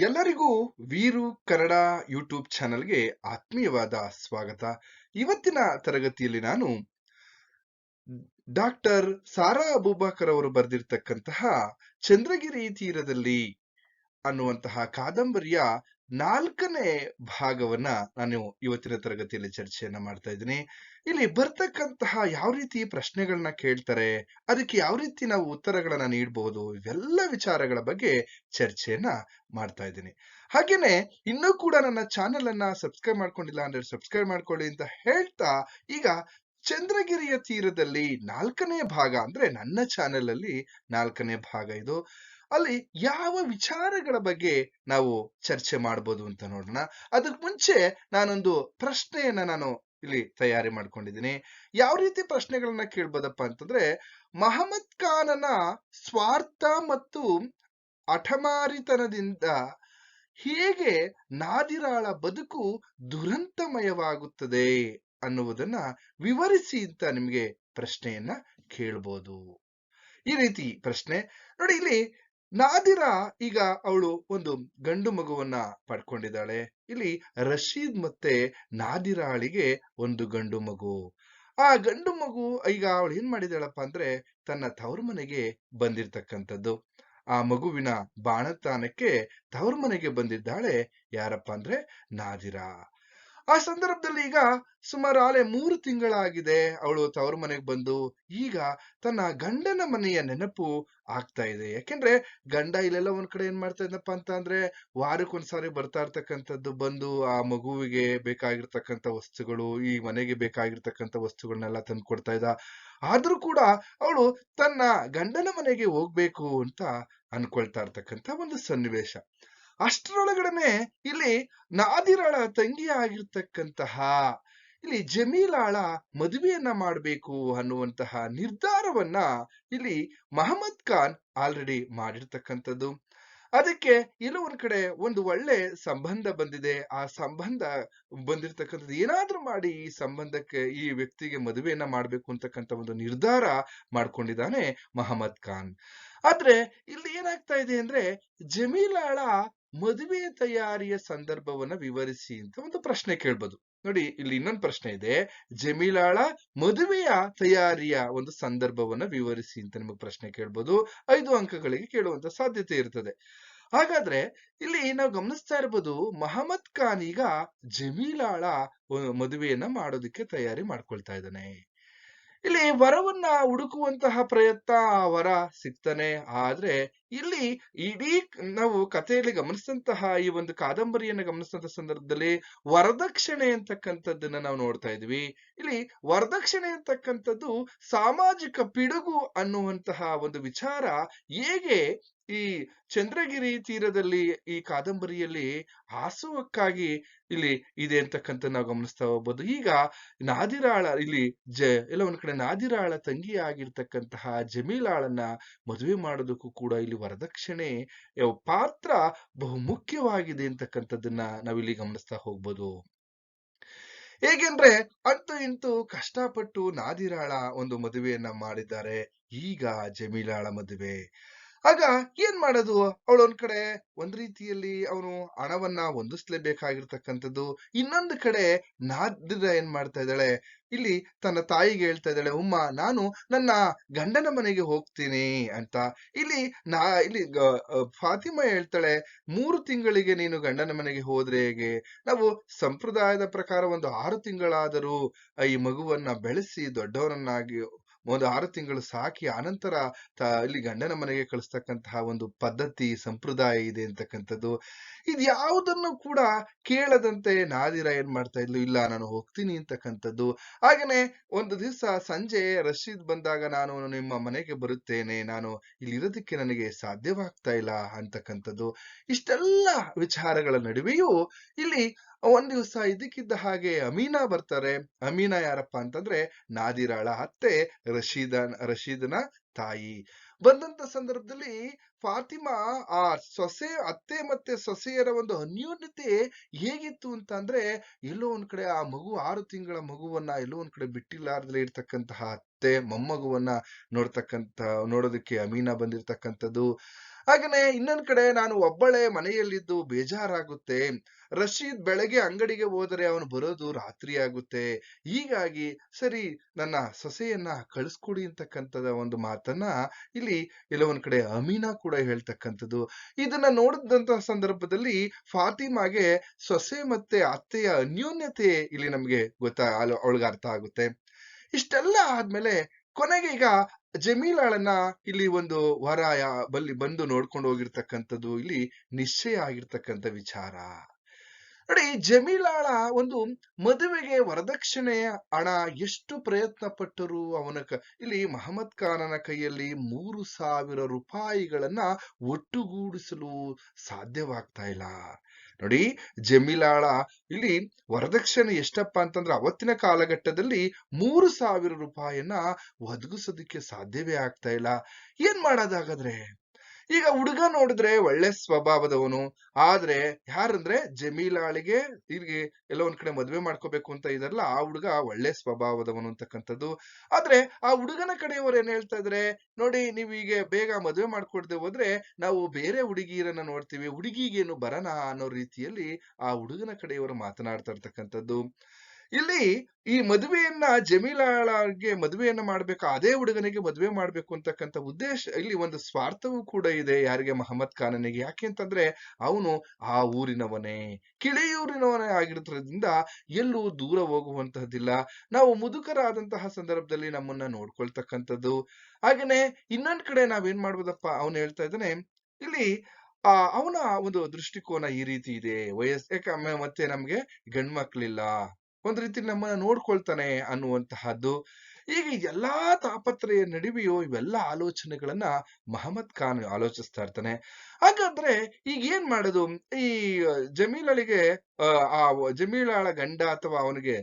ಎಲ್ಲರಿಗೂ ವೀರು ಕನ್ನಡ ಯೂಟ್ಯೂಬ್ ಚಾನೆಲ್ಗೆ ಆತ್ಮೀಯವಾದ ಸ್ವಾಗತ. ಇವತ್ತಿನ ತರಗತಿಯಲ್ಲಿ ನಾನು ಡಾಕ್ಟರ್ ಸಾರಾ ಅಬೂಬಾಕರ್ ಅವರು ಬರೆದಿರ್ತಕ್ಕಂತಹ ಚಂದ್ರಗಿರಿ ತೀರದಲ್ಲಿ ಅನ್ನುವಂತಹ ಕಾದಂಬರಿಯ ನಾಲ್ಕನೇ ಭಾಗವನ್ನ ನಾನು ಇವತ್ತಿನ ತರಗತಿಯಲ್ಲಿ ಚರ್ಚೆಯನ್ನ ಮಾಡ್ತಾ ಇದ್ದೀನಿ. ಇಲ್ಲಿ ಬರ್ತಕ್ಕಂತಹ ಯಾವ ರೀತಿ ಪ್ರಶ್ನೆಗಳನ್ನ ಕೇಳ್ತಾರೆ, ಅದಕ್ಕೆ ಯಾವ ರೀತಿ ನಾವು ಉತ್ತರಗಳನ್ನ ನೀಡಬಹುದು ಇವೆಲ್ಲ ವಿಚಾರಗಳ ಬಗ್ಗೆ ಚರ್ಚೆಯನ್ನ ಮಾಡ್ತಾ ಇದ್ದೀನಿ. ಹಾಗೇನೆ ಇನ್ನೂ ಕೂಡ ನನ್ನ ಚಾನೆಲ್ ಅನ್ನ ಸಬ್ಸ್ಕ್ರೈಬ್ ಮಾಡ್ಕೊಂಡಿಲ್ಲ ಅಂದ್ರೆ ಸಬ್ಸ್ಕ್ರೈಬ್ ಮಾಡ್ಕೊಳ್ಳಿ ಅಂತ ಹೇಳ್ತಾ ಈಗ ಚಂದ್ರಗಿರಿಯ ತೀರದಲ್ಲಿ ನಾಲ್ಕನೇ ಭಾಗ ಅಂದ್ರೆ ನನ್ನ ಚಾನೆಲ್ ಅಲ್ಲಿ ನಾಲ್ಕನೇ ಭಾಗ ಇದು. ಅಲ್ಲಿ ಯಾವ ವಿಚಾರಗಳ ಬಗ್ಗೆ ನಾವು ಚರ್ಚೆ ಮಾಡ್ಬೋದು ಅಂತ ನೋಡೋಣ. ಅದಕ್ಕೆ ಮುಂಚೆ ನಾನೊಂದು ಪ್ರಶ್ನೆಯನ್ನ ನಾನು ಇಲ್ಲಿ ತಯಾರಿ ಮಾಡ್ಕೊಂಡಿದ್ದೀನಿ. ಯಾವ ರೀತಿ ಪ್ರಶ್ನೆಗಳನ್ನ ಕೇಳ್ಬೋದಪ್ಪ ಅಂತಂದ್ರೆ, ಮಹಮ್ಮದ್ ಖಾನನ ಸ್ವಾರ್ಥ ಮತ್ತು ಅಠಮಾರಿತನದಿಂದ ಹೇಗೆ ನಾದಿರಾಳ ಬದುಕು ದುರಂತಮಯವಾಗುತ್ತದೆ ಅನ್ನುವುದನ್ನ ವಿವರಿಸಿ ಅಂತ ನಿಮಗೆ ಪ್ರಶ್ನೆಯನ್ನ ಕೇಳ್ಬೋದು. ಈ ರೀತಿ ಪ್ರಶ್ನೆ. ನೋಡಿ ಇಲ್ಲಿ ನಾದಿರ ಈಗ ಅವಳು ಒಂದು ಗಂಡು ಮಗುವನ್ನ ಪಡ್ಕೊಂಡಿದ್ದಾಳೆ. ಇಲ್ಲಿ ರಶೀದ್ ಮತ್ತೆ ನಾದಿರಾಳಿಗೆ ಒಂದು ಗಂಡು ಮಗು. ಆ ಗಂಡು ಮಗು ಈಗ ಅವಳು ಏನ್ ಮಾಡಿದಾಳಪ್ಪ ಅಂದ್ರೆ ತನ್ನ ತವರು ಮನೆಗೆ ಬಂದಿರ್ತಕ್ಕಂಥದ್ದು. ಆ ಮಗುವಿನ ಬಾಣತಾನಕ್ಕೆ ತವರು ಮನೆಗೆ ಬಂದಿದ್ದಾಳೆ. ಯಾರಪ್ಪ ಅಂದ್ರೆ ನಾದಿರಾ. ಆ ಸಂದರ್ಭದಲ್ಲಿ ಈಗ ಸುಮಾರು ಆಲೆ ಮೂರು ತಿಂಗಳಾಗಿದೆ ಅವಳು ತವರು ಮನೆಗೆ ಬಂದು. ಈಗ ತನ್ನ ಗಂಡನ ಮನೆಯ ನೆನಪು ಆಗ್ತಾ ಇದೆ. ಯಾಕೆಂದ್ರೆ ಗಂಡ ಇಲ್ಲೆಲ್ಲ ಒಂದ್ ಕಡೆ ಏನ್ ಮಾಡ್ತಾ ಇದ್ದಪ್ಪ ಅಂತ ಅಂದ್ರೆ ವಾರಕ್ಕೊಂದ್ಸಾರಿ ಬರ್ತಾ ಇರ್ತಕ್ಕಂಥದ್ದು, ಬಂದು ಆ ಮಗುವಿಗೆ ಬೇಕಾಗಿರ್ತಕ್ಕಂಥ ವಸ್ತುಗಳು, ಈ ಮನೆಗೆ ಬೇಕಾಗಿರ್ತಕ್ಕಂಥ ವಸ್ತುಗಳನ್ನೆಲ್ಲ ತಂದು ಕೊಡ್ತಾ ಇದ್ದ. ಆದ್ರೂ ಕೂಡ ಅವಳು ತನ್ನ ಗಂಡನ ಮನೆಗೆ ಹೋಗ್ಬೇಕು ಅಂತ ಅನ್ಕೊಳ್ತಾ ಇರ್ತಕ್ಕಂಥ ಒಂದು ಸನ್ನಿವೇಶ. ಅಷ್ಟರೊಳಗಡೆನೆ ಇಲ್ಲಿ ನಾದಿರಳ ತಂಗಿಯಾಗಿರ್ತಕ್ಕಂತಹ ಇಲ್ಲಿ ಜಮೀಲಾಳ ಮದುವೆಯನ್ನ ಮಾಡಬೇಕು ಅನ್ನುವಂತಹ ನಿರ್ಧಾರವನ್ನ ಇಲ್ಲಿ ಮಹಮ್ಮದ್ ಖಾನ್ ಆಲ್ರೆಡಿ ಮಾಡಿರ್ತಕ್ಕಂಥದ್ದು. ಅದಕ್ಕೆ ಎಲ್ಲೋ ಒಂದ್ ಕಡೆ ಒಂದು ಒಳ್ಳೆ ಸಂಬಂಧ ಬಂದಿದೆ. ಆ ಸಂಬಂಧ ಬಂದಿರತಕ್ಕಂಥದ್ದು ಏನಾದ್ರೂ ಮಾಡಿ ಈ ಸಂಬಂಧಕ್ಕೆ ಈ ವ್ಯಕ್ತಿಗೆ ಮದುವೆಯನ್ನ ಮಾಡ್ಬೇಕು ಅಂತಕ್ಕಂಥ ಒಂದು ನಿರ್ಧಾರ ಮಾಡ್ಕೊಂಡಿದ್ದಾನೆ ಮಹಮ್ಮದ್ ಖಾನ್. ಆದ್ರೆ ಇಲ್ಲಿ ಏನಾಗ್ತಾ ಇದೆ ಅಂದ್ರೆ ಜಮೀಲಾಳ ಮದುವೆ ತಯಾರಿಯ ಸಂದರ್ಭವನ್ನ ವಿವರಿಸಿ ಅಂತ ಒಂದು ಪ್ರಶ್ನೆ ಕೇಳ್ಬೋದು. ನೋಡಿ, ಇಲ್ಲಿ ಇನ್ನೊಂದು ಪ್ರಶ್ನೆ ಇದೆ. ಜಮೀಲಾಳ ಮದುವೆಯ ತಯಾರಿಯ ಒಂದು ಸಂದರ್ಭವನ್ನ ವಿವರಿಸಿ ಅಂತ ನಿಮಗೆ ಪ್ರಶ್ನೆ ಕೇಳ್ಬೋದು. ಐದು ಅಂಕಗಳಿಗೆ ಕೇಳುವಂತ ಸಾಧ್ಯತೆ ಇರ್ತದೆ. ಹಾಗಾದ್ರೆ ಇಲ್ಲಿ ನಾವು ಗಮನಿಸ್ತಾ ಇರ್ಬೋದು ಮಹಮ್ಮದ್ ಖಾನ್ ಈಗ ಜಮೀಲಾಳ ಮದುವೆಯನ್ನ ಮಾಡೋದಕ್ಕೆ ತಯಾರಿ ಮಾಡ್ಕೊಳ್ತಾ ಇದ್ದಾನೆ. ಇಲ್ಲಿ ವರವನ್ನ ಹುಡುಕುವಂತಹ ಪ್ರಯತ್ನ ಆ ವರ ಸಿಗ್ತಾನೆ. ಆದ್ರೆ ಇಲ್ಲಿ ಇಡೀ ನಾವು ಕಥೆಯಲ್ಲಿ ಗಮನಿಸಿದಂತಹ ಈ ಒಂದು ಕಾದಂಬರಿಯನ್ನ ಗಮನಿಸಿದಂತ ಸಂದರ್ಭದಲ್ಲಿ ವರದಕ್ಷಿಣೆ ಅಂತಕ್ಕಂಥದ್ದನ್ನ ನಾವು ನೋಡ್ತಾ ಇದ್ವಿ. ಇಲ್ಲಿ ವರದಕ್ಷಿಣೆ ಅಂತಕ್ಕಂಥದ್ದು ಸಾಮಾಜಿಕ ಪಿಡುಗು ಅನ್ನುವಂತಹ ಒಂದು ವಿಚಾರ ಹೇಗೆ ಈ ಚಂದ್ರಗಿರಿ ತೀರದಲ್ಲಿ ಈ ಕಾದಂಬರಿಯಲ್ಲಿ ಹಾಸುವಕ್ಕಾಗಿ ಇಲ್ಲಿ ಇದೆ ಅಂತಕ್ಕಂಥ ನಾವು ಗಮನಿಸ್ತಾ ಹೋಗ್ಬೋದು. ಈಗ ನಾದಿರಾಳ ಇಲ್ಲಿ ಜ ಎಲ್ಲ ಒಂದ್ ಕಡೆ ನಾದಿರಾಳ ತಂಗಿ ಆಗಿರ್ತಕ್ಕಂತಹ ಜಮೀಲಾಳನ್ನ ಮದುವೆ ಮಾಡೋದಕ್ಕೂ ಕೂಡ ಇಲ್ಲಿ ವರದಕ್ಷಿಣೆ ಪಾತ್ರ ಬಹು ಮುಖ್ಯವಾಗಿದೆ ಅಂತಕ್ಕಂಥದ್ದನ್ನ ನಾವಿಲ್ಲಿ ಗಮನಿಸ್ತಾ ಹೋಗ್ಬೋದು. ಹೇಗೆಂದ್ರೆ ಅಂತೂ ಇಂತೂ ಕಷ್ಟಪಟ್ಟು ನಾದಿರಾಳ ಒಂದು ಮದುವೆಯನ್ನ ಮಾಡಿದ್ದಾರೆ. ಈಗ ಜಮೀಲಾಳ ಮದುವೆ. ಆಗ ಏನ್ ಮಾಡೋದು? ಅವಳು ಒಂದ್ ಕಡೆ ಒಂದ್ ರೀತಿಯಲ್ಲಿ ಅವನು ಹಣವನ್ನ ಹೊಂದಿಸ್ಲೇಬೇಕಾಗಿರ್ತಕ್ಕಂಥದ್ದು ಇನ್ನೊಂದು ಕಡೆ ನಾದ್ರ ಏನ್ ಮಾಡ್ತಾ ಇದ್ದಾಳೆ? ಇಲ್ಲಿ ತನ್ನ ತಾಯಿಗೆ ಹೇಳ್ತಾ ಇದ್ದಾಳೆ, ಉಮ್ಮ, ನಾನು ನನ್ನ ಗಂಡನ ಮನೆಗೆ ಹೋಗ್ತೀನಿ ಅಂತ. ಇಲ್ಲಿ ನಾ, ಇಲ್ಲಿ ಫಾತಿಮಾ ಹೇಳ್ತಾಳೆ, ಮೂರು ತಿಂಗಳಿಗೆ ನೀನು ಗಂಡನ ಮನೆಗೆ ಹೋದ್ರೆ ಹೇಗೆ? ನಾವು ಸಂಪ್ರದಾಯದ ಪ್ರಕಾರ ಒಂದು ಆರು ತಿಂಗಳಾದರೂ ಈ ಮಗುವನ್ನ ಬೆಳೆಸಿ ದೊಡ್ಡವರನ್ನಾಗಿ ಒಂದು ಆರು ತಿಂಗಳು ಸಾಕಿ ಆನಂತರ ಇಲ್ಲಿ ಗಂಡನ ಮನೆಗೆ ಕಳಿಸ್ತಕ್ಕಂತಹ ಒಂದು ಪದ್ಧತಿ, ಸಂಪ್ರದಾಯ ಇದೆ ಅಂತಕ್ಕಂಥದ್ದು. ಇದು ಯಾವುದನ್ನು ಕೂಡ ಕೇಳದಂತೆ ನಾದಿರ ಏನ್ ಮಾಡ್ತಾ ಇದ್ಲು, ಇಲ್ಲ ನಾನು ಹೋಗ್ತೀನಿ ಅಂತಕ್ಕಂಥದ್ದು. ಹಾಗೇನೆ ಒಂದು ದಿವಸ ಸಂಜೆ ರಶೀದ್ ಬಂದಾಗ ನಾನು ನಿಮ್ಮ ಮನೆಗೆ ಬರುತ್ತೇನೆ, ನಾನು ಇಲ್ಲಿ ಇರೋದಕ್ಕೆ ನನಗೆ ಸಾಧ್ಯವಾಗ್ತಾ ಇಲ್ಲ ಅಂತಕ್ಕಂಥದ್ದು. ಇಷ್ಟೆಲ್ಲ ವಿಚಾರಗಳ ನಡುವೆಯೂ ಇಲ್ಲಿ ಒಂದ್ ದಿವ್ಸ ಇದಕ್ಕಿದ್ದ ಹಾಗೆ ಅಮೀನಾ ಬರ್ತಾರೆ. ಅಮೀನಾ ಯಾರಪ್ಪ ಅಂತಂದ್ರೆ ನಾದಿರಾಳ ಅತ್ತೆ ರಶೀದನ್, ರಶೀದನ ತಾಯಿ. ಬಂದಂತ ಸಂದರ್ಭದಲ್ಲಿ ಫಾತಿಮಾ ಆ ಸೊಸೆ, ಅತ್ತೆ ಮತ್ತೆ ಸೊಸೆಯರ ಒಂದು ಅನ್ಯೋನ್ಯತೆ ಹೇಗಿತ್ತು ಅಂತ ಅಂದ್ರೆ ಎಲ್ಲೋ ಒಂದ್ ಕಡೆ ಆ ಮಗು ಆರು ತಿಂಗಳ ಮಗುವನ್ನ ಎಲ್ಲೋ ಒಂದ್ ಕಡೆ ಬಿಟ್ಟಿಲ್ಲಾರ್ದಲೇ ಇರ್ತಕ್ಕಂತಹ ಅತ್ತೆ, ಮೊಮ್ಮಗುವನ್ನ ನೋಡ್ತಕ್ಕಂತ, ನೋಡೋದಕ್ಕೆ ಅಮೀನಾ ಬಂದಿರ್ತಕ್ಕಂಥದ್ದು. ಹಾಗೇನೆ ಇನ್ನೊಂದ್ ಕಡೆ ನಾನು ಒಬ್ಬಳೇ ಮನೆಯಲ್ಲಿದ್ದು ಬೇಜಾರಾಗುತ್ತೆ. ರಶೀದ್ ಬೆಳಗ್ಗೆ ಅಂಗಡಿಗೆ ಹೋದರೆ ಅವನು ಬರೋದು ರಾತ್ರಿ ಆಗುತ್ತೆ. ಹೀಗಾಗಿ ಸರಿ, ನನ್ನ ಸೊಸೆಯನ್ನ ಕಳಿಸ್ಕೊಡಿ ಅಂತಕ್ಕಂಥದ ಒಂದು ಮಾತನ್ನ ಇಲ್ಲಿ ಕೆಲವೊಂದ್ ಕಡೆ ಅಮೀನಾ ಕೂಡ ಹೇಳ್ತಕ್ಕಂಥದ್ದು. ಇದನ್ನ ನೋಡಿದಂತ ಸಂದರ್ಭದಲ್ಲಿ ಫಾತಿಮಾಗೆ ಸೊಸೆ ಮತ್ತೆ ಅತ್ತೆಯ ಅನ್ಯೋನ್ಯತೆ ಇಲ್ಲಿ ನಮ್ಗೆ ಗೊತ್ತಾ ಅವಳಿಗೆ ಅರ್ಥ ಆಗುತ್ತೆ. ಇಷ್ಟೆಲ್ಲ ಆದ್ಮೇಲೆ ಕೊನೆಗೆ ಈಗ ಜಮೀಲಾಳನ್ನ ಇಲ್ಲಿ ಒಂದು ವರ ಬಲ್ಲಿ ಬಂದು ನೋಡ್ಕೊಂಡು ಹೋಗಿರ್ತಕ್ಕಂಥದ್ದು ಇಲ್ಲಿ ನಿಶ್ಚಯ ಆಗಿರ್ತಕ್ಕಂಥ ವಿಚಾರ. ನೋಡಿ ಜಮೀಲಾಳ ಒಂದು ಮದುವೆಗೆ ವರದಕ್ಷಿಣೆ ಹಣ ಎಷ್ಟು ಪ್ರಯತ್ನ ಪಟ್ಟರು? ಅವನ ಇಲ್ಲಿ ಮಹಮ್ಮದ್ ಖಾನನ ಕೈಯಲ್ಲಿ ಮೂರು ಸಾವಿರ ರೂಪಾಯಿಗಳನ್ನ ಒಟ್ಟುಗೂಡಿಸಲು ಸಾಧ್ಯವಾಗ್ತಾ ಇಲ್ಲ. ನೋಡಿ ಜಮೀಲಾಳ, ಇಲ್ಲಿ ವರದಕ್ಷಿಣೆ ಎಷ್ಟಪ್ಪ ಅಂತಂದ್ರೆ ಅವತ್ತಿನ ಕಾಲಘಟ್ಟದಲ್ಲಿ ಮೂರು ಸಾವಿರ ರೂಪಾಯಿಯನ್ನ ಒದಗಿಸೋದಕ್ಕೆ ಸಾಧ್ಯವೇ ಆಗ್ತಾ ಇಲ್ಲ. ಏನ್ ಮಾಡೋದಾಗಾದ್ರೆ? ಈಗ ಹುಡುಗ ನೋಡಿದ್ರೆ ಒಳ್ಳೆ ಸ್ವಭಾವದವನು, ಆದ್ರೆ ಯಾರಂದ್ರೆ ಜಮೀಲಾಳಿಗೆ ಇಲ್ಲಿಗೆ ಎಲ್ಲ ಒಂದ್ ಕಡೆ ಮದ್ವೆ ಮಾಡ್ಕೋಬೇಕು ಅಂತ ಇದಾರಲ್ಲ, ಆ ಹುಡುಗ ಒಳ್ಳೆ ಸ್ವಭಾವದವನು ಅಂತಕ್ಕಂಥದ್ದು. ಆದ್ರೆ ಆ ಹುಡುಗನ ಕಡೆಯವರು ಏನ್ ಹೇಳ್ತಾ ಇದ್ರೆ, ನೋಡಿ ನೀವು ಈಗ ಬೇಗ ಮದ್ವೆ ಮಾಡ್ಕೊಡ್ದೆ ಹೋದ್ರೆ ನಾವು ಬೇರೆ ಹುಡುಗಿಯರನ್ನ ನೋಡ್ತೀವಿ, ಹುಡುಗಿಗೇನು ಬರನ ಅನ್ನೋ ರೀತಿಯಲ್ಲಿ ಆ ಹುಡುಗನ ಕಡೆಯವರು ಮಾತನಾಡ್ತಾ ಇರ್ತಕ್ಕಂಥದ್ದು. ಇಲ್ಲಿ ಈ ಮದುವೆಯನ್ನ ಜಮೀಲಾಳಿಗೆ ಮದುವೆಯನ್ನ ಮಾಡ್ಬೇಕು, ಅದೇ ಹುಡುಗನಿಗೆ ಮದುವೆ ಮಾಡ್ಬೇಕು ಅಂತಕ್ಕಂಥ ಉದ್ದೇಶ, ಇಲ್ಲಿ ಒಂದು ಸ್ವಾರ್ಥವೂ ಕೂಡ ಇದೆ ಯಾರಿಗೆ ಮಹಮ್ಮದ್ ಖಾನನಿಗೆ. ಯಾಕೆ ಅಂತಂದ್ರೆ ಅವನು ಆ ಊರಿನವನೇ, ಕಿಳಿಯೂರಿನವನೇ ಆಗಿರೋದ್ರಿಂದ ಎಲ್ಲೂ ದೂರ ಹೋಗುವಂತಹದ್ದಿಲ್ಲ. ನಾವು ಮುದುಕರಾದಂತಹ ಸಂದರ್ಭದಲ್ಲಿ ನಮ್ಮನ್ನ ನೋಡ್ಕೊಳ್ತಕ್ಕಂಥದ್ದು. ಹಾಗೇನೆ ಇನ್ನೊಂದ್ ಕಡೆ ನಾವೇನ್ ಮಾಡ್ಬೋದಪ್ಪ? ಅವನು ಹೇಳ್ತಾ ಇದ್ದಾನೆ, ಇಲ್ಲಿ, ಆ, ಅವನ ಒಂದು ದೃಷ್ಟಿಕೋನ ಈ ರೀತಿ ಇದೆ. ವಯಸ್ ಯಾಕೆ ಮತ್ತೆ ನಮ್ಗೆ ಗಂಡ್ಮಕ್ಳಿಲ್ಲ. ಒಂದ್ ರೀತಿ ನಮ್ಮನ್ನ ನೋಡ್ಕೊಳ್ತಾನೆ ಅನ್ನುವಂತಹದ್ದು. ಈಗ ಎಲ್ಲಾ ತಾಪತ್ರೆಯ ನಡುವೆಯೂ ಇವೆಲ್ಲ ಆಲೋಚನೆಗಳನ್ನ ಮಹಮ್ಮದ್ ಖಾನ್ ಆಲೋಚಿಸ್ತಾ ಇರ್ತಾನೆ. ಹಾಗಾದ್ರೆ ಈಗ ಏನ್ ಮಾಡೋದು? ಈ ಜಮೀಲಳಿಗೆ ಆ, ಜಮೀಲಾಳ ಗಂಡ ಅಥವಾ ಅವನಿಗೆ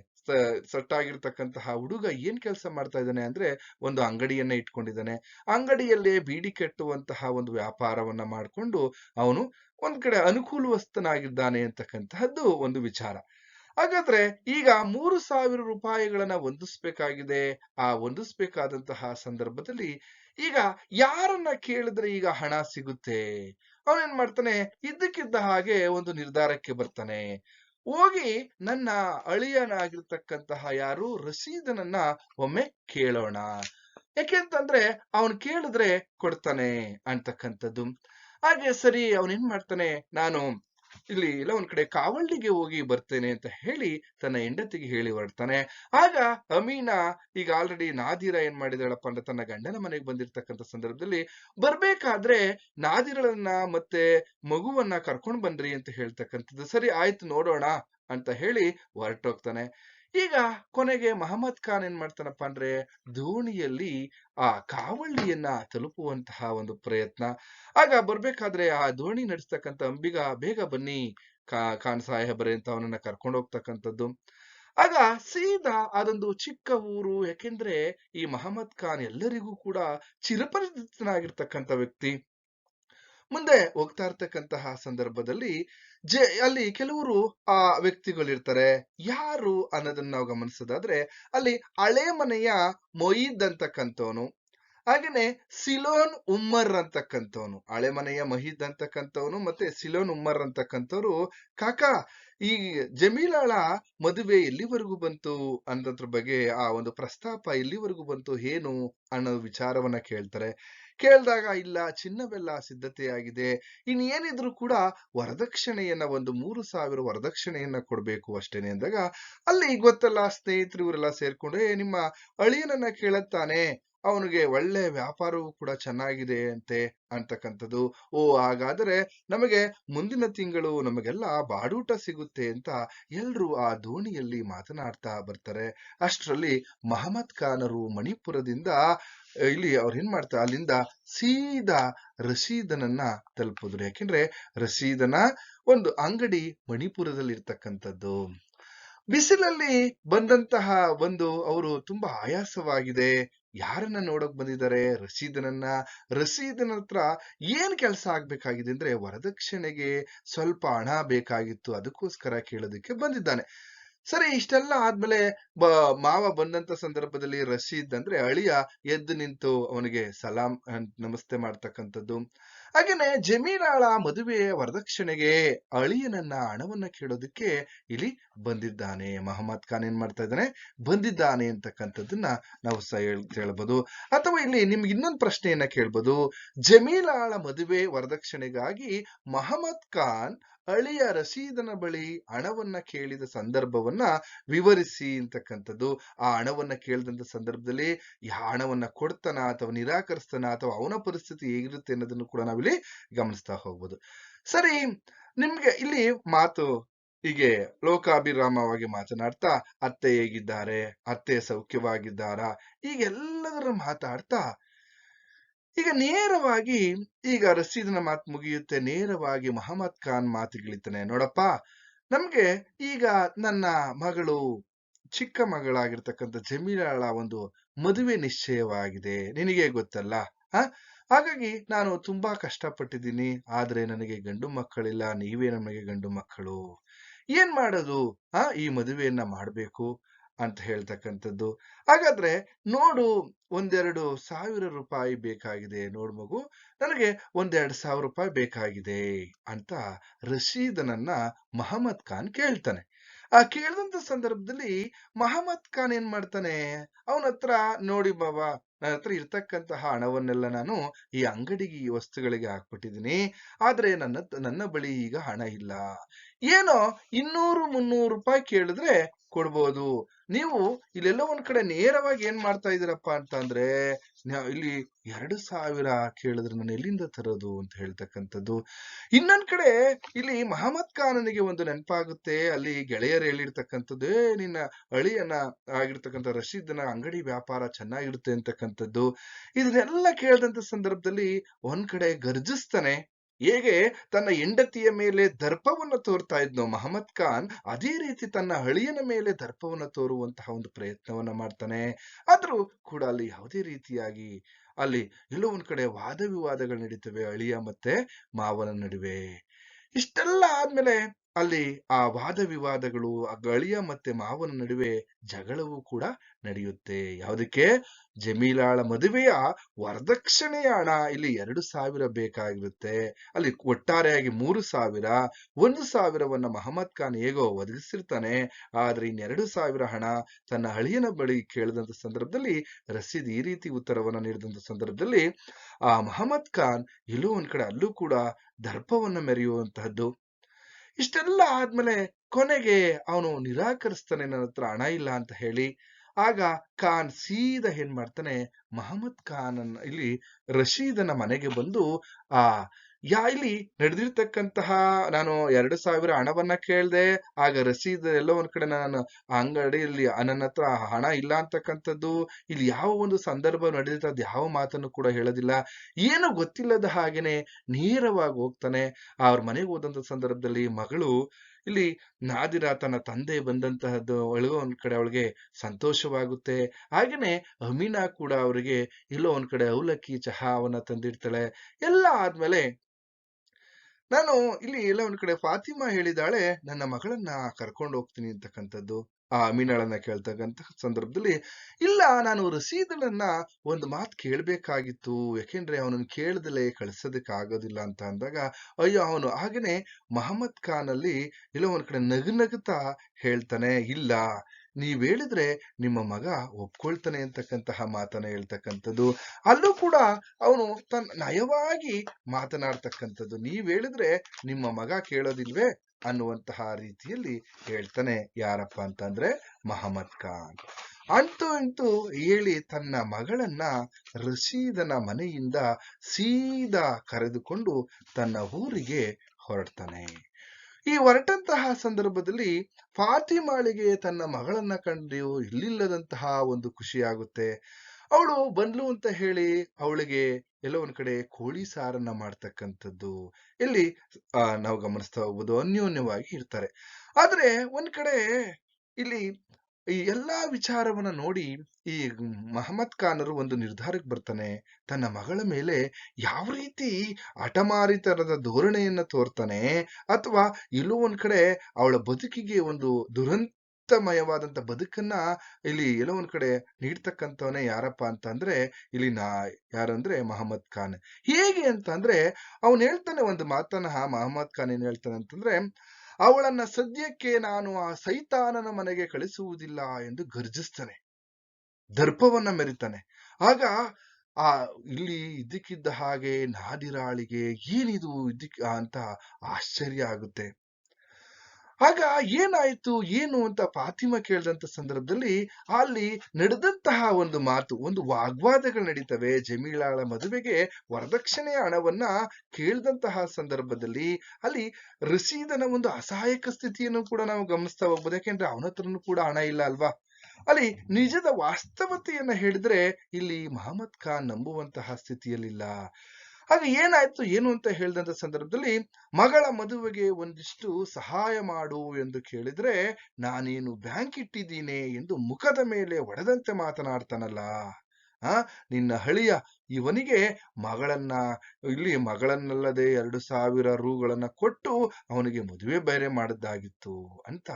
ಸಟ್ಟಾಗಿರ್ತಕ್ಕಂತಹ ಹುಡುಗ ಏನ್ ಕೆಲಸ ಮಾಡ್ತಾ ಇದ್ದಾನೆ ಅಂದ್ರೆ ಒಂದು ಅಂಗಡಿಯನ್ನ ಇಟ್ಕೊಂಡಿದ್ದಾನೆ. ಅಂಗಡಿಯಲ್ಲೇ ಬೀಡಿ ಕೆಟ್ಟುವಂತಹ ಒಂದು ವ್ಯಾಪಾರವನ್ನ ಮಾಡ್ಕೊಂಡು ಅವನು ಒಂದ್ ಕಡೆ ಅನುಕೂಲವಸ್ತನಾಗಿದ್ದಾನೆ ಅಂತಕ್ಕಂತಹದ್ದು ಒಂದು ವಿಚಾರ. ಹಾಗಾದ್ರೆ ಈಗ ಮೂರು ಸಾವಿರ ರೂಪಾಯಿಗಳನ್ನ ಹೊಂದಿಸ್ಬೇಕಾಗಿದೆ. ಆ ಹೊಂದಿಸ್ಬೇಕಾದಂತಹ ಸಂದರ್ಭದಲ್ಲಿ ಈಗ ಯಾರನ್ನ ಕೇಳಿದ್ರೆ ಈಗ ಹಣ ಸಿಗುತ್ತೆ? ಅವನೇನ್ ಮಾಡ್ತಾನೆ, ಇದ್ದಕ್ಕಿದ್ದ ಹಾಗೆ ಒಂದು ನಿರ್ಧಾರಕ್ಕೆ ಬರ್ತಾನೆ. ಹೋಗಿ ನನ್ನ ಅಳಿಯನಾಗಿರ್ತಕ್ಕಂತಹ ಯಾರು ರಸೀದನನ್ನ ಒಮ್ಮೆ ಕೇಳೋಣ. ಯಾಕೆಂತಂದ್ರೆ ಅವನ್ ಕೇಳಿದ್ರೆ ಕೊಡ್ತಾನೆ ಅಂತಕ್ಕಂಥದ್ದು. ಹಾಗೆ ಸರಿ, ಅವನ್ ಏನ್ ಮಾಡ್ತಾನೆ, ನಾನು ಇಲ್ಲಿ ಎಲ್ಲ ಒಂದ್ ಕಡೆ ಕಾವಳ್ಳಿಗೆ ಹೋಗಿ ಬರ್ತೇನೆ ಅಂತ ಹೇಳಿ ತನ್ನ ಹೆಂಡತಿಗೆ ಹೇಳಿ ಹೊರಡ್ತಾನೆ. ಆಗ ಅಮೀನಾ ಈಗ ಆಲ್ರೆಡಿ ನಾದಿರ ಏನ್ ಮಾಡಿದಾಳಪ್ಪ ಅಂದ್ರೆ ತನ್ನ ಗಂಡನ ಮನೆಗೆ ಬಂದಿರ್ತಕ್ಕಂಥ ಸಂದರ್ಭದಲ್ಲಿ ಬರ್ಬೇಕಾದ್ರೆ ನಾದಿರಳನ್ನ ಮತ್ತೆ ಮಗುವನ್ನ ಕರ್ಕೊಂಡ್ ಬನ್ರಿ ಅಂತ ಹೇಳ್ತಕ್ಕಂಥದ್ದು. ಸರಿ, ಆಯ್ತು ನೋಡೋಣ ಅಂತ ಹೇಳಿ ಹೊರಟೋಗ್ತಾನೆ. ಈಗ ಕೊನೆಗೆ ಮಹಮ್ಮದ್ ಖಾನ್ ಏನ್ ಮಾಡ್ತಾನಪ್ಪ ಅಂದ್ರೆ ದೋಣಿಯಲ್ಲಿ ಆ ಕಾವಳ್ಳಿಯನ್ನ ತಲುಪುವಂತಹ ಒಂದು ಪ್ರಯತ್ನ. ಆಗ ಬರ್ಬೇಕಾದ್ರೆ ಆ ದೋಣಿ ನಡೆಸ್ತಕ್ಕಂಥ ಅಂಬಿಗ, ಬೇಗ ಬನ್ನಿ ಕಾ, ಖಾನ್ ಸಾಹೇಬರೇ ಅಂತ ಅವನನ್ನ ಕರ್ಕೊಂಡು ಹೋಗ್ತಕ್ಕಂಥದ್ದು. ಆಗ ಸೀದಾ ಅದೊಂದು ಚಿಕ್ಕ ಊರು, ಯಾಕೆಂದ್ರೆ ಈ ಮಹಮ್ಮದ್ ಖಾನ್ ಎಲ್ಲರಿಗೂ ಕೂಡ ಚಿರಪರಿಚಿತನಾಗಿರ್ತಕ್ಕಂಥ ವ್ಯಕ್ತಿ. ಮುಂದೆ ಹೋಗ್ತಾ ಇರ್ತಕ್ಕಂತಹ ಸಂದರ್ಭದಲ್ಲಿ ಜೆ, ಅಲ್ಲಿ ಕೆಲವರು ಆ ವ್ಯಕ್ತಿಗಳಿರ್ತಾರೆ. ಯಾರು ಅನ್ನೋದನ್ನ ನಾವು ಗಮನಿಸೋದಾದ್ರೆ ಅಲ್ಲಿ ಹಳೆ ಮನೆಯ ಮೊಯೀದ್ ಅಂತಕ್ಕಂಥವನು, ಹಾಗೇನೆ ಸಿಲೋನ್ ಉಮ್ಮರ್ ಅಂತಕ್ಕಂಥವನು. ಹಳೆ ಮನೆಯ ಮಹೀದ್ ಅಂತಕ್ಕಂಥವನು ಮತ್ತೆ ಸಿಲೋನ್ ಉಮ್ಮರ್ ಅಂತಕ್ಕಂಥವ್ರು, ಕಾಕಾ, ಈ ಜಮೀಲಾಳ ಮದುವೆ ಎಲ್ಲಿವರೆಗೂ ಬಂತು? ಅನ್ನೋದ್ರ ಬಗ್ಗೆ ಆ ಒಂದು ಪ್ರಸ್ತಾಪ ಎಲ್ಲಿವರೆಗೂ ಬಂತು, ಏನು ಅನ್ನೋ ವಿಚಾರವನ್ನ ಕೇಳ್ತಾರೆ. ಕೇಳಿದಾಗ ಇಲ್ಲ ಚಿನ್ನವೆಲ್ಲ ಸಿದ್ಧತೆಯಾಗಿದೆ. ಇನ್ ಏನಿದ್ರು ಕೂಡ ವರದಕ್ಷಿಣೆಯನ್ನ ಒಂದು ಮೂರು ಸಾವಿರ ವರದಕ್ಷಿಣೆಯನ್ನ ಕೊಡ್ಬೇಕು ಅಷ್ಟೇನೆ ಅಂದಾಗ ಅಲ್ಲಿ ಗೊತ್ತಲ್ಲ ಸ್ನೇಹಿತರು ಇವರೆಲ್ಲ ಸೇರ್ಕೊಂಡು ನಿಮ್ಮ ಅಳಿಯನನ್ನ ಕೇಳತ್ತಾನೆ ಅವನಿಗೆ ಒಳ್ಳೆ ವ್ಯಾಪಾರವೂ ಕೂಡ ಚೆನ್ನಾಗಿದೆ ಅಂತೆ ಅಂತಕ್ಕಂಥದ್ದು. ಓ, ಹಾಗಾದರೆ ನಮಗೆ ಮುಂದಿನ ತಿಂಗಳು ನಮಗೆಲ್ಲ ಬಾಡೂಟ ಸಿಗುತ್ತೆ ಅಂತ ಎಲ್ಲರೂ ಆ ದೋಣಿಯಲ್ಲಿ ಮಾತನಾಡ್ತಾ ಬರ್ತಾರೆ. ಅಷ್ಟರಲ್ಲಿ ಮಹಮ್ಮದ್ ಖಾನರು ಮಣಿಪುರದಿಂದ ಇಲ್ಲಿ ಅವ್ರು ಏನ್ ಮಾಡ್ತಾರೆ ಅಲ್ಲಿಂದ ಸೀದಾ ರಶೀದನನ್ನ ತಲುಪಿದ್ರು. ಯಾಕೆಂದ್ರೆ ರಶೀದನ ಒಂದು ಅಂಗಡಿ ಮಣಿಪುರದಲ್ಲಿ ಇರ್ತಕ್ಕಂಥದ್ದು ಬಿಸಿಲಲ್ಲಿ ಬಂದಂತಹ ಒಂದು ಅವರು ತುಂಬಾ ಆಯಾಸವಾಗಿದೆ. ಯಾರನ್ನ ನೋಡಕ್ ಬಂದಿದ್ದಾರೆ? ರಸೀದನನ್ನ ರಸೀದನ ಹತ್ರ ಏನ್ ಕೆಲಸ ಆಗ್ಬೇಕಾಗಿದೆ ಅಂದ್ರೆ ವರದಕ್ಷಿಣೆಗೆ ಸ್ವಲ್ಪ ಹಣ ಬೇಕಾಗಿತ್ತು. ಅದಕ್ಕೋಸ್ಕರ ಕೇಳೋದಕ್ಕೆ ಬಂದಿದ್ದಾನೆ. ಸರಿ, ಇಷ್ಟೆಲ್ಲ ಆದ್ಮೇಲೆ ಬ, ಮಾವ ಬಂದಂತ ಸಂದರ್ಭದಲ್ಲಿ ರಶೀದ್ ಅಂದ್ರೆ ಅಳಿಯ ಎದ್ದು ನಿಂತು ಅವನಿಗೆ ಸಲಾಂ, ನಮಸ್ತೆ ಮಾಡ್ತಕ್ಕಂಥದ್ದು. ಹಾಗೇನೆ ಜಮೀಲಾಳ ಮದುವೆಯ ವರದಕ್ಷಿಣೆಗೆ ಅಳಿಯನನ್ನ ಹಣವನ್ನ ಕೇಳೋದಕ್ಕೆ ಇಲ್ಲಿ ಬಂದಿದ್ದಾನೆ. ಮಹಮ್ಮದ್ ಖಾನ್ ಏನ್ ಮಾಡ್ತಾ ಇದ್ದಾನೆ? ಬಂದಿದ್ದಾನೆ ಅಂತಕ್ಕಂಥದ್ದನ್ನ ನಾವು ಸಹ ಹೇಳ್- ಹೇಳ್ಬೋದು ಅಥವಾ ಇಲ್ಲಿ ನಿಮ್ಗೆ ಇನ್ನೊಂದು ಪ್ರಶ್ನೆಯನ್ನ ಕೇಳ್ಬೋದು. ಜಮೀಲಾಳ ಮದುವೆ ವರದಕ್ಷಿಣೆಗಾಗಿ ಮಹಮ್ಮದ್ ಖಾನ್ ಅಳಿಯ ರಸೀದನ ಬಳಿ ಹಣವನ್ನ ಕೇಳಿದ ಸಂದರ್ಭವನ್ನ ವಿವರಿಸಿ ಅಂತಕ್ಕಂಥದ್ದು. ಆ ಹಣವನ್ನ ಕೇಳಿದಂತ ಸಂದರ್ಭದಲ್ಲಿ ಯಾ ಹಣವನ್ನ ಕೊಡ್ತಾನ ಅಥವಾ ನಿರಾಕರಿಸ್ತಾನ ಅಥವಾ ಅವನ ಪರಿಸ್ಥಿತಿ ಹೇಗಿರುತ್ತೆ ಅನ್ನೋದನ್ನು ಕೂಡ ನಾವಿಲ್ಲಿ ಗಮನಿಸ್ತಾ ಹೋಗ್ಬೋದು. ಸರಿ, ನಿಮ್ಗೆ ಇಲ್ಲಿ ಮಾತು ಹೀಗೆ ಲೋಕಾಭಿರಾಮವಾಗಿ ಮಾತನಾಡ್ತಾ, ಅತ್ತೆ ಹೇಗಿದ್ದಾರೆ, ಅತ್ತೆ ಸೌಖ್ಯವಾಗಿದ್ದಾರಾ ಈಗೆಲ್ಲದರ ಮಾತಾಡ್ತಾ ಈಗ ನೇರವಾಗಿ ಈಗ ರಸೀದನ ಮಾತು ಮುಗಿಯುತ್ತೆ. ನೇರವಾಗಿ ಮಹಮ್ಮದ್ ಖಾನ್ ಮಾತುಗಳಿತಾನೆ. ನೋಡಪ್ಪ, ನಮ್ಗೆ ಈಗ ನನ್ನ ಮಗಳು, ಚಿಕ್ಕ ಮಗಳಾಗಿರ್ತಕ್ಕಂಥ ಜಮೀಲಾಳ ಒಂದು ಮದುವೆ ನಿಶ್ಚಯವಾಗಿದೆ. ನಿನಗೆ ಗೊತ್ತಲ್ಲ, ಆ? ಹಾಗಾಗಿ ನಾನು ತುಂಬಾ ಕಷ್ಟಪಟ್ಟಿದ್ದೀನಿ. ಆದ್ರೆ ನನಗೆ ಗಂಡು ಮಕ್ಕಳಿಲ್ಲ. ನೀವೇ ನಮಗೆ ಗಂಡು ಮಕ್ಕಳು. ಏನ್ ಮಾಡೋದು, ಆ? ಈ ಮದುವೆಯನ್ನ ಮಾಡ್ಬೇಕು. ಅಂತ ಹೇಳ್ತಕ್ಕಂಥದ್ದು. ಹಾಗಾದ್ರೆ ನೋಡು, ಒಂದೆರಡು ಸಾವಿರ ರೂಪಾಯಿ ಬೇಕಾಗಿದೆ ನೋಡು ಮಗು. ನನಗೆ ಒಂದೆರಡು ಸಾವಿರ ರೂಪಾಯಿ ಬೇಕಾಗಿದೆ ಅಂತ ರಶೀದನನ್ನ ಮಹಮ್ಮದ್ ಖಾನ್ ಕೇಳ್ತಾನೆ. ಆ ಕೇಳಿದಂತ ಸಂದರ್ಭದಲ್ಲಿ ಮಹಮ್ಮದ್ ಖಾನ್ ಏನ್ ಮಾಡ್ತಾನೆ? ಅವನ ಹತ್ರ ನೋಡಿ ಬಾಬಾ ನನ್ನ ಹತ್ರ ಇರ್ತಕ್ಕಂತಹ ಹಣವನ್ನೆಲ್ಲ ನಾನು ಈ ಅಂಗಡಿಗೆ ಈ ವಸ್ತುಗಳಿಗೆ ಹಾಕ್ಬಿಟ್ಟಿದ್ದೀನಿ. ಆದ್ರೆ ನನ್ನ ನನ್ನ ಬಳಿ ಈಗ ಹಣ ಇಲ್ಲ. ಏನೋ ಇನ್ನೂರು ಮುನ್ನೂರು ರೂಪಾಯಿ ಕೇಳಿದ್ರೆ ಕೊಡ್ಬೋದು. ನೀವು ಇಲ್ಲೆಲ್ಲೋ ಒಂದ್ ಕಡೆ ನೇರವಾಗಿ ಏನ್ ಮಾಡ್ತಾ ಇದ್ದೀರಪ್ಪ ಅಂತ ಅಂದ್ರೆ ಇಲ್ಲಿ ಎರಡು ಸಾವಿರ ಕೇಳಿದ್ರೆ ನಾನು ಎಲ್ಲಿಂದ ತರೋದು ಅಂತ ಹೇಳ್ತಕ್ಕಂಥದ್ದು. ಇನ್ನೊಂದ್ ಕಡೆ ಇಲ್ಲಿ ಮಹಮ್ಮದ್ ಖಾನನಿಗೆ ಒಂದು ನೆನಪಾಗುತ್ತೆ. ಅಲ್ಲಿ ಗೆಳೆಯರು ಹೇಳಿರ್ತಕ್ಕಂಥದ್ದು ನಿನ್ನ ಅಳಿಯನ ಆಗಿರ್ತಕ್ಕಂಥ ರಶೀದ್ನ ಅಂಗಡಿ ವ್ಯಾಪಾರ ಚೆನ್ನಾಗಿರುತ್ತೆ ಅಂತಕ್ಕಂಥದ್ದು. ಇದನ್ನೆಲ್ಲ ಕೇಳಿದಂತ ಸಂದರ್ಭದಲ್ಲಿ ಒಂದ್ ಕಡೆ ಗರ್ಜಿಸ್ತಾನೆ. ಹೇಗೆ ತನ್ನ ಹೆಂಡತಿಯ ಮೇಲೆ ದರ್ಪವನ್ನು ತೋರ್ತಾ ಇದ್ನೋ ಮಹಮ್ಮದ್ ಖಾನ್, ಅದೇ ರೀತಿ ತನ್ನ ಹಳಿಯನ ಮೇಲೆ ದರ್ಪವನ್ನು ತೋರುವಂತಹ ಒಂದು ಪ್ರಯತ್ನವನ್ನ ಮಾಡ್ತಾನೆ. ಆದ್ರೂ ಕೂಡ ಅಲ್ಲಿ ಯಾವುದೇ ರೀತಿಯಾಗಿ ಅಲ್ಲಿ ಎಲ್ಲೋ ಕಡೆ ವಾದ ವಿವಾದಗಳು ನಡೀತವೆ, ಅಳಿಯ ಮತ್ತೆ ಮಾವನ ನಡುವೆ. ಇಷ್ಟೆಲ್ಲ ಆದ್ಮೇಲೆ ಅಲ್ಲಿ ಆ ವಾದ ವಿವಾದಗಳು ಆ ಗಳಿಯ ಮತ್ತೆ ಮಾವನ ನಡುವೆ ಜಗಳವೂ ಕೂಡ ನಡೆಯುತ್ತೆ. ಯಾವುದಕ್ಕೆ? ಜಮೀಲಾಳ ಮದುವೆಯ ವರದಕ್ಷಿಣೆಯ ಹಣ ಇಲ್ಲಿ ಎರಡು ಸಾವಿರ ಬೇಕಾಗಿರುತ್ತೆ. ಅಲ್ಲಿ ಒಟ್ಟಾರೆಯಾಗಿ ಮೂರು ಸಾವಿರ, ಒಂದು ಸಾವಿರವನ್ನ ಮಹಮ್ಮದ್ ಖಾನ್ ಹೇಗೋ ಒದಗಿಸಿರ್ತಾನೆ. ಆದ್ರೆ ಇನ್ನೆರಡು ಸಾವಿರ ಹಣ ತನ್ನ ಅಳಿಯನ ಬಳಿ ಕೇಳಿದಂತ ಸಂದರ್ಭದಲ್ಲಿ, ರಸೀದ್ ಈ ರೀತಿ ಉತ್ತರವನ್ನ ನೀಡಿದಂತ ಸಂದರ್ಭದಲ್ಲಿ, ಆ ಮಹಮ್ಮದ್ ಖಾನ್ ಎಲ್ಲೋ ಒಂದ್ ಕಡೆ ಅಲ್ಲೂ ಕೂಡ ದರ್ಪವನ್ನ ಮೆರೆಯುವಂತಹದ್ದು. ಇಷ್ಟೆಲ್ಲ ಆದ್ಮೇಲೆ ಕೊನೆಗೆ ಅವನು ನಿರಾಕರಿಸ್ತಾನೆ, ನನ್ನ ಹತ್ರ ಹಣ ಇಲ್ಲ ಅಂತ ಹೇಳಿ, ಆಗ ಖಾನ್ ಸೀದಾ ಏನ್ ಮಾಡ್ತಾನೆ ಮಹಮ್ಮದ್ ಖಾನ್ ಇಲ್ಲಿ ರಶೀದನ ಮನೆಗೆ ಬಂದು, ಆ ಯಾ, ಇಲ್ಲಿ ನಡೆದಿರ್ತಕ್ಕಂತಹ ನಾನು ಎರಡು ಸಾವಿರ ಹಣವನ್ನ ಕೇಳ್ದೆ, ಆಗ ರಸೀದ್ ಎಲ್ಲೋ ಒಂದ್ ಕಡೆ ನಾನು ಅಂಗಡಿಯಲ್ಲಿ ನನ್ನ ಹತ್ರ ಹಣ ಇಲ್ಲ ಅಂತಕ್ಕಂಥದ್ದು, ಇಲ್ಲಿ ಯಾವ ಒಂದು ಸಂದರ್ಭ ನಡೆದಿರ್ತದ ಯಾವ ಮಾತನ್ನು ಕೂಡ ಹೇಳೋದಿಲ್ಲ. ಏನು ಗೊತ್ತಿಲ್ಲದ ಹಾಗೇನೆ ನೇರವಾಗಿ ಹೋಗ್ತಾನೆ. ಅವ್ರ ಮನೆಗೆ ಹೋದಂತ ಸಂದರ್ಭದಲ್ಲಿ ಮಗಳು ಇಲ್ಲಿ ನಾದಿರ ತನ್ನ ತಂದೆ ಬಂದಂತಹದ್ದು ಒಳಗೋ ಒಂದ್ ಕಡೆ ಅವಳಿಗೆ ಸಂತೋಷವಾಗುತ್ತೆ. ಹಾಗೇನೆ ಅಮೀನಾ ಕೂಡ ಅವರಿಗೆ ಇಲ್ಲೋ ಒಂದ್ ಕಡೆ ಅವಲಕ್ಕಿ ಚಹಾವನ್ನ ತಂದಿರ್ತಾಳೆ ಎಲ್ಲ ಆದ್ಮೇಲೆ ನಾನು ಇಲ್ಲಿ ಎಲ್ಲ ಒಂದ್ ಕಡೆ ಫಾತಿಮಾ ಹೇಳಿದಾಳೆ, ನನ್ನ ಮಗಳನ್ನ ಕರ್ಕೊಂಡು ಹೋಗ್ತೀನಿ ಅಂತಕ್ಕಂಥದ್ದು. ಆ ಮೀನಾಳನ್ನ ಕೇಳ್ತಕ್ಕಂತ ಸಂದರ್ಭದಲ್ಲಿ, ಇಲ್ಲ, ನಾನು ರಸೀದಳನ್ನ ಒಂದು ಮಾತು ಕೇಳ್ಬೇಕಾಗಿತ್ತು, ಯಾಕೆಂದ್ರೆ ಅವನನ್ನ ಕೇಳ್ದಲೆ ಕಳ್ಸೋದಕ್ಕೆ ಆಗೋದಿಲ್ಲ ಅಂತ ಅಂದಾಗ, ಅಯ್ಯೋ, ಅವನು ಹಾಗೇನೆ ಮಹಮ್ಮದ್ ಖಾನ್ ಅಲ್ಲಿ ಎಲ್ಲೋ ಒಂದ್ ಕಡೆ ನಗು ನಗುತ್ತಾ ಹೇಳ್ತಾನೆ, ಇಲ್ಲ, ನೀವ್ ಹೇಳಿದ್ರೆ ನಿಮ್ಮ ಮಗ ಒಪ್ಕೊಳ್ತಾನೆ ಅಂತಕ್ಕಂತಹ ಮಾತನ್ನ ಹೇಳ್ತಕ್ಕಂಥದ್ದು. ಅಲ್ಲೂ ಕೂಡ ಅವನು ತನ್ನ ನಯವಾಗಿ ಮಾತನಾಡ್ತಕ್ಕಂಥದ್ದು. ನೀವ್ ಹೇಳಿದ್ರೆ ನಿಮ್ಮ ಮಗ ಕೇಳೋದಿಲ್ವೇ? ಅನ್ನುವಂತಹ ರೀತಿಯಲ್ಲಿ ಹೇಳ್ತಾನೆ ಯಾರಪ್ಪ ಅಂತಂದ್ರೆ ಮಹಮ್ಮದ್ ಖಾನ್. ಅಂತೂ ಅಂತೂ ಹೇಳಿ ತನ್ನ ಮಗಳನ್ನ ರಶೀದನ ಮನೆಯಿಂದ ಸೀದಾ ಕರೆದುಕೊಂಡು ತನ್ನ ಊರಿಗೆ ಹೊರಡ್ತಾನೆ. ಈ ಹೊರಟಂತಹ ಸಂದರ್ಭದಲ್ಲಿ ಫಾತಿಮಾಳಿಗೆ ತನ್ನ ಮಗಳನ್ನ ಕಂಡು ಇಲ್ಲಿಲ್ಲದಂತಹ ಒಂದು ಖುಷಿಯಾಗುತ್ತೆ ಅವಳು ಬಂದ್ಲು ಅಂತ ಹೇಳಿ ಅವಳಿಗೆ ಎಲ್ಲೋ ಒಂದ್ ಕಡೆ ಕೋಳಿ ಸಾರನ್ನ ಮಾಡ್ತಕ್ಕಂಥದ್ದು ಇಲ್ಲಿ ನಾವು ಗಮನಿಸ್ತಾ ಹೋಗ್ಬೋದು. ಅನ್ಯೋನ್ಯವಾಗಿ ಇರ್ತಾರೆ. ಆದ್ರೆ ಒಂದ್ ಕಡೆ ಇಲ್ಲಿ ಈ ಎಲ್ಲಾ ವಿಚಾರವನ್ನ ನೋಡಿ ಈ ಮಹಮ್ಮದ್ ಖಾನರು ಒಂದು ನಿರ್ಧಾರಕ್ಕೆ ಬರ್ತಾನೆ. ತನ್ನ ಮಗಳ ಮೇಲೆ ಯಾವ ರೀತಿ ಹಠಮಾರಿತನದ ಧೋರಣೆಯನ್ನ ತೋರ್ತಾನೆ ಅಥವಾ ಎಲ್ಲೋ ಒಂದ್ ಕಡೆ ಅವಳ ಬದುಕಿಗೆ ಒಂದು ದುರಂತ ದುರಂತಮಯವಾದಂತ ಬದುಕನ್ನ ಇಲ್ಲಿ ಎಲ್ಲೋ ಒಂದ್ ಕಡೆ ನೀಡ್ತಕ್ಕಂಥವನೇ ಯಾರಪ್ಪ ಅಂತಂದ್ರೆ ಇಲ್ಲಿ ನಾ ಯಾರಂದ್ರೆ ಮಹಮ್ಮದ್ ಖಾನ್. ಹೇಗೆ ಅಂತ ಅಂದ್ರೆ ಅವನ್ ಹೇಳ್ತಾನೆ ಒಂದು ಮಾತನ್ನ ಮಹಮ್ಮದ್ ಖಾನ್ ಏನ್ ಹೇಳ್ತಾನೆ ಅಂತಂದ್ರೆ, ಅವಳನ್ನ ಸದ್ಯಕ್ಕೆ ನಾನು ಆ ಸೈತಾನನ ಮನೆಗೆ ಕಳಿಸುವುದಿಲ್ಲ ಎಂದು ಗರ್ಜಿಸ್ತಾನೆ ದರ್ಪವನ್ನ ಮೆರಿತಾನೆ. ಆಗ ಆ ಇಲ್ಲಿ ಇದ್ದಕ್ಕಿದ್ದ ಹಾಗೆ ನಾದಿರಾಳಿಗೆ ಏನಿದು ಇದಕ್ ಅಂತ ಆಶ್ಚರ್ಯ ಆಗುತ್ತೆ. ಆಗ ಏನಾಯ್ತು, ಏನು ಅಂತ ಫಾತಿಮಾ ಕೇಳಿದಂತ ಸಂದರ್ಭದಲ್ಲಿ ಅಲ್ಲಿ ನಡೆದಂತಹ ಒಂದು ಮಾತು, ಒಂದು ವಾಗ್ವಾದಗಳು ನಡೀತವೆ. ಜಮೀಲಾಳ ಮದುವೆಗೆ ವರದಕ್ಷಿಣೆಯ ಹಣವನ್ನ ಕೇಳಿದಂತಹ ಸಂದರ್ಭದಲ್ಲಿ ಅಲ್ಲಿ ರಸೀದನ ಒಂದು ಅಸಹಾಯಕ ಸ್ಥಿತಿಯನ್ನು ಕೂಡ ನಾವು ಗಮನಿಸ್ತಾ ಹೋಗ್ಬೋದು. ಯಾಕೆಂದ್ರೆ ಅವನ ಕೂಡ ಹಣ ಇಲ್ಲ ಅಲ್ವಾ? ಅಲ್ಲಿ ನಿಜದ ವಾಸ್ತವತೆಯನ್ನ ಹೇಳಿದ್ರೆ ಇಲ್ಲಿ ಮಹಮ್ಮದ್ ಖಾನ್ ನಂಬುವಂತಹ ಸ್ಥಿತಿಯಲ್ಲಿಲ್ಲ. ಆಗ ಏನಾಯ್ತು, ಏನು ಅಂತ ಹೇಳಿದಂತ ಸಂದರ್ಭದಲ್ಲಿ ಮಗಳ ಮದುವೆಗೆ ಒಂದಿಷ್ಟು ಸಹಾಯ ಮಾಡು ಎಂದು ಕೇಳಿದ್ರೆ, ನಾನೇನು ಬ್ಯಾಂಕ್ ಇಟ್ಟಿದ್ದೀನಿ ಎಂದು ಮುಖದ ಮೇಲೆ ಒಡೆದಂತೆ ಮಾತನಾಡ್ತಾನಲ್ಲ. ಆ, ನಿನ್ನ ಹಳಿಯ ಇವನಿಗೆ ಮಗಳನ್ನ, ಇಲ್ಲಿ ಮಗಳನ್ನಲ್ಲದೆ ಎರಡು ಸಾವಿರ ರೂಗಳನ್ನ ಕೊಟ್ಟು ಅವನಿಗೆ ಮದುವೆ ಬೇರೆ ಮಾಡಿದ್ದಾಗಿತ್ತು ಅಂತ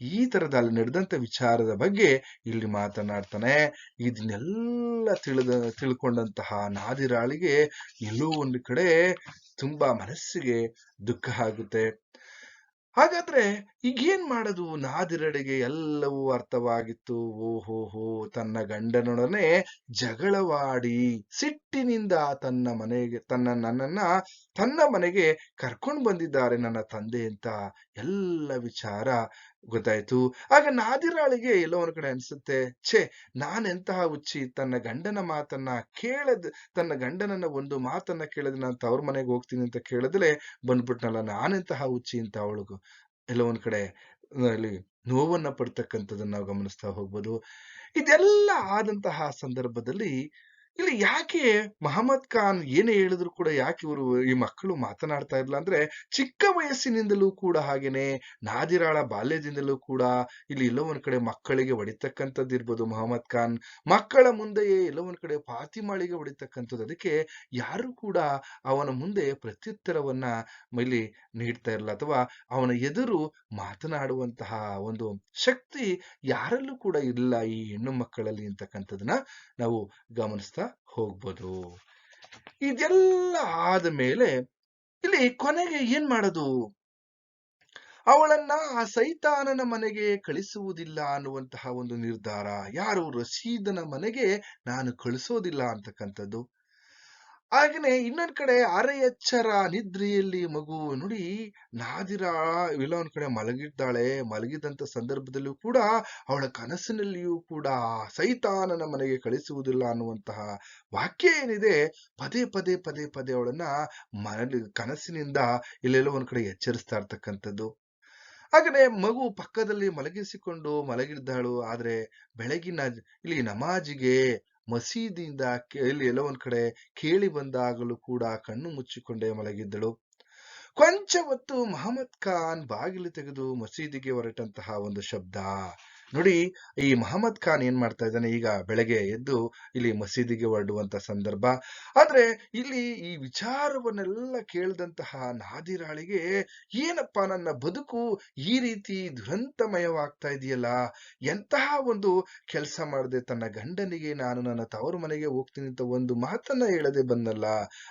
ಈ ತರದ ಅಲ್ಲಿ ನಡೆದಂತ ವಿಚಾರದ ಬಗ್ಗೆ ಇಲ್ಲಿ ಮಾತನಾಡ್ತಾನೆ. ಇದನ್ನೆಲ್ಲ ತಿಳಿದ, ತಿಳ್ಕೊಂಡಂತಹ ನಾದಿರಾಳಿಗೆ ಎಲ್ಲೋ ಒಂದು ಕಡೆ ತುಂಬಾ ಮನಸ್ಸಿಗೆ ದುಃಖ ಆಗುತ್ತೆ. ಹಾಗಾದ್ರೆ ಈಗ ಏನ್ ಮಾಡೋದು? ನಾದಿರಡೆಗೆ ಎಲ್ಲವೂ ಅರ್ಥವಾಗಿತ್ತು. ಓಹೋಹೋ, ತನ್ನ ಗಂಡನೊಡನೆ ಜಗಳವಾಡಿ ಸಿಟ್ಟಿನಿಂದ ತನ್ನ ಮನೆಗೆ, ತನ್ನ ನನ್ನನ್ನ, ತನ್ನ ಮನೆಗೆ ಕರ್ಕೊಂಡು ಬಂದಿದ್ದಾರೆ ನನ್ನ ತಂದೆ ಅಂತ ಎಲ್ಲ ವಿಚಾರ ಗೊತ್ತಾಯ್ತು. ಆಗ ನಾದಿರಾಳಿಗೆ ಎಲ್ಲೋ ಒಂದ್ ಕಡೆ ಅನ್ಸುತ್ತೆ, ಛೇ, ನಾನೆಂತಹ ಹುಚ್ಚಿ, ತನ್ನ ಗಂಡನ ಮಾತನ್ನ ಕೇಳದ್, ತನ್ನ ಗಂಡನನ್ನ ಒಂದು ಮಾತನ್ನ ಕೇಳದ್ ನಾನು ತವ್ರ ಮನೆಗೆ ಹೋಗ್ತೀನಿ ಅಂತ ಕೇಳಿದ್ರೆ ಬಂದ್ಬಿಟ್ನಲ್ಲ, ನಾನೆಂತಹ ಹುಚ್ಚಿ ಅಂತ ಅವಳಿಗೂ. ಎಲ್ಲೋ ಒಂದ್ ಕಡೆ ಅಲ್ಲಿ ನೋವನ್ನ ಪಡ್ತಕ್ಕಂಥದ್ದನ್ನ ನಾವು ಗಮನಿಸ್ತಾ ಹೋಗ್ಬೋದು. ಇದೆಲ್ಲ ಆದಂತಹ ಸಂದರ್ಭದಲ್ಲಿ ಇಲ್ಲಿ ಯಾಕೆ ಮಹಮ್ಮದ್ ಖಾನ್ ಏನೇ ಹೇಳಿದ್ರು ಕೂಡ ಯಾಕೆ ಇವರು ಈ ಮಕ್ಕಳು ಮಾತನಾಡ್ತಾ ಇಲ್ಲ ಅಂದ್ರೆ ಚಿಕ್ಕ ವಯಸ್ಸಿನಿಂದಲೂ ಕೂಡ ಹಾಗೇನೆ ನಾದಿರಾಳ ಬಾಲ್ಯದಿಂದಲೂ ಕೂಡ ಇಲ್ಲಿ ಎಲ್ಲೋ ಒಂದ್ ಕಡೆ ಮಕ್ಕಳಿಗೆ ಹೊಡಿತಕ್ಕಂಥದ್ದು ಇರ್ಬೋದು ಮಹಮ್ಮದ್ ಖಾನ್. ಮಕ್ಕಳ ಮುಂದೆಯೇ ಎಲ್ಲೋ ಒಂದ್ ಕಡೆ ಪಾತಿಮಾಳಿಗೆ ಹೊಡಿತಕ್ಕಂಥದ್ದು. ಅದಕ್ಕೆ ಯಾರು ಕೂಡ ಅವನ ಮುಂದೆ ಪ್ರತ್ಯುತ್ತರವನ್ನ ಇಲ್ಲಿ ನೀಡ್ತಾ ಇರಲ್ಲ ಅಥವಾ ಅವನ ಎದುರು ಮಾತನಾಡುವಂತಹ ಒಂದು ಶಕ್ತಿ ಯಾರಲ್ಲೂ ಕೂಡ ಇಲ್ಲ ಈ ಹೆಣ್ಣು ಮಕ್ಕಳಲ್ಲಿ ಅಂತಕ್ಕಂಥದನ್ನ ನಾವು ಗಮನಿಸ್ತಾ ಹೋಗ್ಬೋದು. ಇದೆಲ್ಲ ಆದ ಮೇಲೆ ಇಲ್ಲಿ ಕೊನೆಗೆ ಏನ್ ಮಾಡೋದು? ಅವಳನ್ನ ಆ ಸೈತಾನನ ಮನೆಗೆ ಕಳಿಸುವುದಿಲ್ಲ ಅನ್ನುವಂತಹ ಒಂದು ನಿರ್ಧಾರ. ಯಾರು ರಶೀದನ ಮನೆಗೆ ನಾನು ಕಳಿಸೋದಿಲ್ಲ ಅಂತಕ್ಕಂಥದ್ದು. ಹಾಗೇನೆ ಇನ್ನೊಂದ್ ಕಡೆ ಅರೆ ಎಚ್ಚರ ನಿದ್ರೆಯಲ್ಲಿ ಮಗು ನೋಡಿ ನಾದಿರ ಎಲ್ಲೋ ಒಂದ್ ಕಡೆ ಮಲಗಿದ್ದಾಳೆ. ಮಲಗಿದಂತ ಸಂದರ್ಭದಲ್ಲೂ ಕೂಡ ಅವಳ ಕನಸಿನಲ್ಲಿಯೂ ಕೂಡ ಸೈತಾನನ ಮನೆಗೆ ಕಳಿಸುವುದಿಲ್ಲ ಅನ್ನುವಂತಹ ವಾಕ್ಯ ಏನಿದೆ, ಪದೇ ಪದೇ ಪದೇ ಪದೇ ಅವಳನ್ನ ಮನಲಿ ಕನಸಿನಿಂದ ಇಲ್ಲೆಲ್ಲೋ ಒಂದ್ ಕಡೆ ಎಚ್ಚರಿಸ್ತಾ ಇರ್ತಕ್ಕಂಥದ್ದು. ಹಾಗನೆ ಮಗು ಪಕ್ಕದಲ್ಲಿ ಮಲಗಿಸಿಕೊಂಡು ಮಲಗಿದ್ದಾಳು. ಆದ್ರೆ ಬೆಳಗಿನ ಇಲ್ಲಿ ನಮಾಜಿಗೆ ಮಸೀದಿಯಿಂದ ಕೇಳಿ ಎಲ್ಲೋ ಕಡೆ ಕೇಳಿ ಬಂದಾಗಲೂ ಕೂಡ ಕಣ್ಣು ಮುಚ್ಚಿಕೊಂಡೇ ಮಲಗಿದ್ದಳು. ಕೊಂಚ ಹೊತ್ತು ಮಹಮ್ಮದ್ ಖಾನ್ ಬಾಗಿಲು ತೆಗೆದು ಮಸೀದಿಗೆ ಹೊರಟಂತಹ ಒಂದು ಶಬ್ದ. ನೋಡಿ, ಈ ಮಹಮ್ಮದ್ ಖಾನ್ ಏನ್ ಮಾಡ್ತಾ ಇದ್ದಾನೆ? ಈಗ ಬೆಳಗ್ಗೆ ಎದ್ದು ಇಲ್ಲಿ ಮಸೀದಿಗೆ ಹೊರಡುವಂತ ಸಂದರ್ಭ. ಆದ್ರೆ ಇಲ್ಲಿ ಈ ವಿಚಾರವನ್ನೆಲ್ಲ ಕೇಳಿದಂತಹ ನಾದಿರಾಳಿಗೆ ಏನಪ್ಪಾ ನನ್ನ ಬದುಕು ಈ ರೀತಿ ದುರಂತಮಯವಾಗ್ತಾ ಇದೆಯಲ್ಲ? ಎಂತಹ ಒಂದು ಕೆಲಸ ಮಾಡದೆ? ತನ್ನ ಗಂಡನಿಗೆ ನಾನು ನನ್ನ ತವರು ಮನೆಗೆ ಹೋಗ್ತೀನಿ ಅಂತ ಒಂದು ಮಾತನ್ನ ಹೇಳದೆ ಬಂದಲ್ಲ?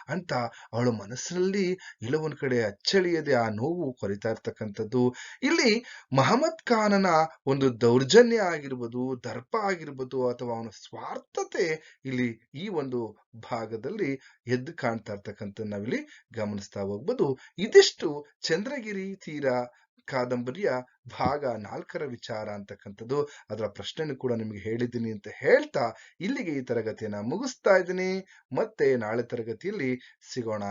ಅಂತ ಅವಳ ಮನಸ್ಸಿನಲ್ಲಿ ಇಲ್ಲವೊಂದ್ ಕಡೆ ಅಚ್ಚಳಿಯದೆ ಆ ನೋವು ಕೊರಿತಾ ಇರ್ತಕ್ಕಂಥದ್ದು. ಇಲ್ಲಿ ಮಹಮ್ಮದ್ ಖಾನನ ಒಂದು ದೌರ್ಜನ್ಯ ಆಗಿರ್ಬೋದು, ದರ್ಪ ಆಗಿರ್ಬೋದು ಅಥವಾ ಅವನ ಸ್ವಾರ್ಥತೆ ಇಲ್ಲಿ ಈ ಒಂದು ಭಾಗದಲ್ಲಿ ಎದ್ದು ಕಾಣ್ತಾ ಇರ್ತಕ್ಕಂಥ ನಾವಿಲ್ಲಿ ಗಮನಿಸ್ತಾ ಹೋಗ್ಬೋದು. ಇದಿಷ್ಟು ಚಂದ್ರಗಿರಿ ತೀರ ಕಾದಂಬರಿಯ ಭಾಗ ನಾಲ್ಕರ ವಿಚಾರ ಅಂತಕ್ಕಂಥದ್ದು. ಅದರ ಪ್ರಶ್ನೆನೂ ಕೂಡ ನಿಮಗೆ ಹೇಳಿದ್ದೀನಿ ಅಂತ ಹೇಳ್ತಾ ಇಲ್ಲಿಗೆ ಈ ತರಗತಿಯನ್ನ ಮುಗಿಸ್ತಾ ಇದ್ದೀನಿ. ಮತ್ತೆ ನಾಳೆ ತರಗತಿಯಲ್ಲಿ ಸಿಗೋಣ.